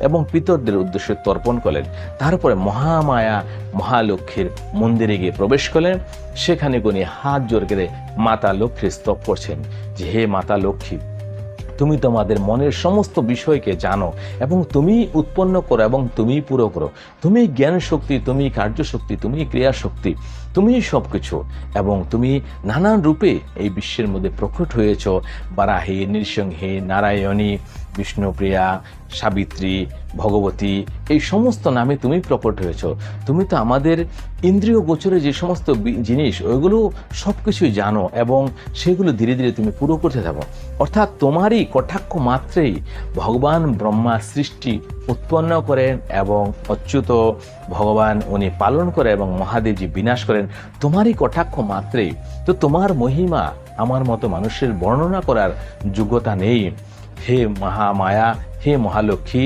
এবং পিতরদের উদ্দেশ্যে তর্পণ করলেন তারপরে মহামায়া মহালক্ষ্মীর মন্দিরে গিয়ে প্রবেশ করলেন সেখানে উনি হাত জোর করে মাতা লক্ষ্মীর স্তব করছেন যে, হে মাতা লক্ষ্মী, তুমি তোমাদের মনের সমস্ত বিষয়কে জানো এবং তুমি উৎপন্ন করো এবং তুমি পুরো করো। তুমি জ্ঞান শক্তি তুমি কার্যশক্তি, তুমি ক্রিয়া শক্তি তুমি সব কিছু এবং তুমি নানান রূপে এই বিশ্বের মধ্যে প্রকট হয়েছ। বারাহী, নৃসিংহী, নারায়ণী, বিষ্ণুপ্রিয়া সাবিত্রী, ভগবতী, এই সমস্ত নামে তুমি প্রকট হয়েছ। তুমি তো আমাদের ইন্দ্রিয় গোচরে যে সমস্ত জিনিস, ওইগুলো সব কিছুই জানো এবং সেগুলো ধীরে ধীরে তুমি পুরো করতে থাকো। অর্থাৎ তোমারই কটাক্ষ মাত্রেই ভগবান ব্রহ্মা সৃষ্টি উৎপন্ন করেন এবং অচ্যুত ভগবান উনি পালন করে এবং মহাদেবজি বিনাশ করেন। তোমারই কটাক্ষ মাত্রেই। তো তোমার মহিমা আমার মতো মানুষের বর্ণনা করার যোগ্যতা নেই। হে মহামায়া হে মহালক্ষ্মী